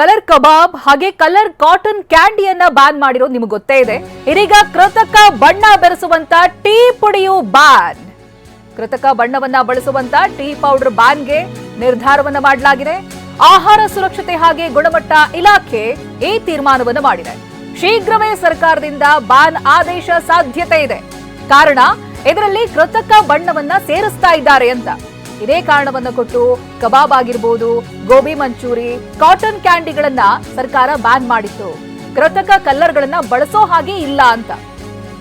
Colour kebab ಹಾಗೆ colour cotton ಕ್ಯಾಂಡಿಯನ್ನ ban ಮಾಡಿರೋದು ನಿಮಗೆ ಗೊತ್ತೇ ಇದೆ. ಇದೀಗ ಕೃತಕ ಬಣ್ಣ ಬೆರೆಸುವಂತ ಟೀ ಪುಡಿಯು ಬ್ಯಾನ್. ಕೃತಕ ಬಣ್ಣವನ್ನ ಬಳಸುವಂತ ಟೀ ಪೌಡರ್ ಬ್ಯಾನ್ಗೆ ನಿರ್ಧಾರವನ್ನ ಮಾಡಲಾಗಿದೆ. ಆಹಾರ ಸುರಕ್ಷತೆ ಹಾಗೆ ಗುಣಮಟ್ಟ ಇಲಾಖೆ ಈ ತೀರ್ಮಾನವನ್ನು ಮಾಡಿದೆ. ಶೀಘ್ರವೇ ಸರ್ಕಾರದಿಂದ ಬ್ಯಾನ್ ಆದೇಶ ಸಾಧ್ಯತೆ ಇದೆ. ಕಾರಣ, ಇದರಲ್ಲಿ ಕೃತಕ ಬಣ್ಣವನ್ನ ಸೇರಿಸ್ತಾ ಇದ್ದಾರೆ ಅಂತ. ಇದೇ ಕಾರಣವನ್ನು ಕೊಟ್ಟು ಕಬಾಬ್ ಆಗಿರ್ಬೋದು, ಗೋಬಿ ಮಂಚೂರಿ, ಕಾಟನ್ ಕ್ಯಾಂಡಿಗಳನ್ನ ಸರ್ಕಾರ ಬ್ಯಾನ್ ಮಾಡಿತ್ತು. ಕೃತಕ ಕಲ್ಲರ್ಗಳನ್ನ ಬಳಸೋ ಹಾಗೆ ಇಲ್ಲ ಅಂತ.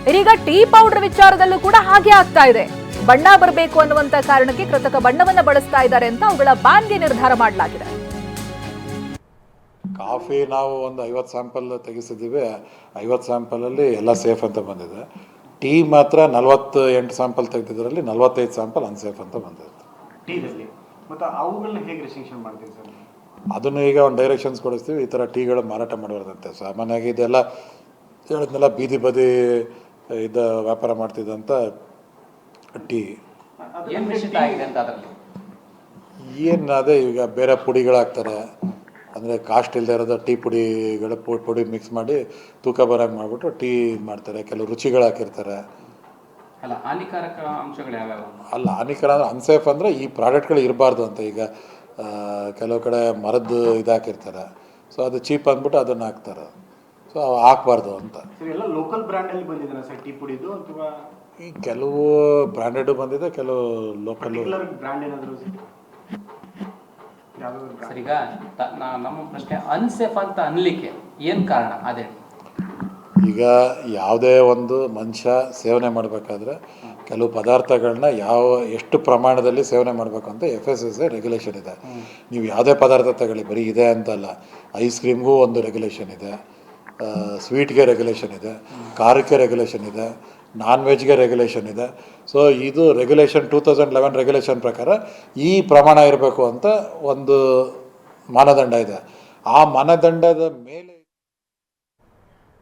ಇದೀಗ ಟೀ ಪೌಡರ್ ವಿಚಾರದಲ್ಲೂ ಕೂಡ ಹಾಗೆ ಆಗ್ತಾ ಇದೆ. ಬಣ್ಣ ಬರಬೇಕು ಅನ್ನುವಂತ ಕಾರಣಕ್ಕೆ ಕೃತಕ ಬಣ್ಣವನ್ನ ಬಳಸ್ತಾ ಇದ್ದಾರೆ ಅಂತ ಅವುಗಳ ಬ್ಯಾನ್ಗೆ ನಿರ್ಧಾರ ಮಾಡಲಾಗಿದೆ. ಕಾಫಿ ನಾವು ಒಂದು ಐವತ್ತು ಸ್ಯಾಂಪಲ್ ತೆಗೆಸಿದ್ದೀವಿ. ಐವತ್ತು ಸ್ಯಾಂಪಲಲ್ಲಿ ಎಲ್ಲ ಸೇಫ್ ಅಂತ ಬಂದಿದೆ. ಟೀ ಮಾತ್ರ ನಲವತ್ತು ಎಂಟು ಸ್ಯಾಂಪಲ್ ತೆಗೆದಿದ್ದರಲ್ಲಿ ನಲವತ್ತೈದು ಸ್ಯಾಂಪಲ್ ಅನ್ಸೇಫ್ ಅಂತ ಬಂದಿದೆ. ಟೀದಲ್ಲಿ. ಮತ್ತು ಅವುಗಳನ್ನ ಹೇಗೆ ರೆಸ್ಟ್ರಿಕ್ಷನ್ ಮಾಡ್ತೀವಿ ಸರ್? ಅದನ್ನು ಈಗ ಒಂದು ಡೈರೆಕ್ಷನ್ಸ್ ಕೊಡಿಸ್ತೀವಿ. ಈ ಥರ ಟೀಗಳು ಮಾರಾಟ ಮಾಡಬಾರ್ದಂತೆ ಸಾಮಾನ್ಯವಾಗಿ ಇದೆಲ್ಲ ಹೇಳಿದ್ನೆಲ್ಲ ಬೀದಿ ಬದಿ ಇದು ವ್ಯಾಪಾರ ಮಾಡ್ತಿದ್ದಂಥ ಟೀ. ಏನು ನಿಶ್ಚಿತ ಆಗಿದೆ ಅಂತ ಅದರಲ್ಲಿ? ಏನು ಅದೇ ಈಗ ಬೇರೆ ಪುಡಿಗಳಾಗ್ತಾರೆ ಅಂದರೆ ಕಾಸ್ಟ್ ಇಲ್ಲದೆ ಇರೋದು ಟೀ ಪುಡಿಗಳು ಪುಡಿ ಮಿಕ್ಸ್ ಮಾಡಿ ತೂಕ ಬರೋಂಗೆ ಮಾಡಿಬಿಟ್ಟು ಟೀ ಮಾಡ್ತಾರೆ. ಕೆಲವು ರುಚಿಗಳು ಹಾಕಿರ್ತಾರೆ ಅಲ್ಲ ಹಾನಿಕಾರಕ ಅಂಶಗಳು ಯಾವ್ಯಾವ? ಅಲ್ಲ ಹಾನಿಕರ ಅಂದ್ರೆ ಅನ್ಸೇಫ್ ಅಂದರೆ ಈ ಪ್ರಾಡಕ್ಟ್ಗಳು ಇರಬಾರ್ದು ಅಂತ ಈಗ ಕೆಲವು ಕಡೆ ಮರದ್ದು ಇದಾಕಿರ್ತಾರೆ ಹಾಕಿರ್ತಾರೆ. ಸೊ ಅದು ಚೀಪ್ ಅಂದ್ಬಿಟ್ಟು ಅದನ್ನು ಹಾಕ್ತಾರೆ. ಸೊ ಅವು ಹಾಕ್ಬಾರ್ದು ಅಂತ. ಎಲ್ಲ ಲೋಕಲ್ ಬ್ರ್ಯಾಂಡಲ್ಲಿ ಬಂದಿದ್ದಾರೆ ಸರ್ ಟೀ ಪುಡಿದು ಅಥವಾ? ಈ ಕೆಲವು ಬ್ರ್ಯಾಂಡೆಡ್ ಬಂದಿದೆ ಕೆಲವು ಲೋಕಲ್ ಬ್ರ್ಯಾಂಡ್ ಏನಾದರೂ ಸರ್? ಈಗ ನಾ- ನಮ್ಮ ಪ್ರಶ್ನೆ ಅನ್ಸೇಫ್ ಅಂತ ಅನ್ಲಿಕ್ಕೆ ಏನು ಕಾರಣ? ಅದೇ. ಈಗ ಯಾವುದೇ ಒಂದು ಮನುಷ್ಯ ಸೇವನೆ ಮಾಡಬೇಕಾದ್ರೆ ಕೆಲವು ಪದಾರ್ಥಗಳನ್ನ ಯಾವ, ಎಷ್ಟು ಪ್ರಮಾಣದಲ್ಲಿ ಸೇವನೆ ಮಾಡಬೇಕು ಅಂತ ಎಫ್ ಎಸ್ ಎಸ್ ರೆಗ್ಯುಲೇಷನ್ ಇದೆ. ನೀವು ಯಾವುದೇ ಪದಾರ್ಥ ತಗೊಳ್ಳಿ, ಬರೀ ಇದೆ ಅಂತಲ್ಲ. ಐಸ್ ಕ್ರೀಮ್ಗೂ ಒಂದು ರೆಗ್ಯುಲೇಷನ್ ಇದೆ. ಸ್ವೀಟ್ಗೆ ರೆಗ್ಯುಲೇಷನ್ ಇದೆ. ಖಾರಕ್ಕೆ ರೆಗ್ಯುಲೇಷನ್ ಇದೆ. ನಾನ್ ವೆಜ್ಗೆ ರೆಗ್ಯುಲೇಷನ್ ಇದೆ. ಸೊ ಇದು regulation two thousand eleven regulation ಪ್ರಕಾರ ಈ ಪ್ರಮಾಣ ಇರಬೇಕು ಅಂತ ಒಂದು ಮಾನದಂಡ ಇದೆ. ಆ ಮಾನದಂಡದ ಮೇಲೆ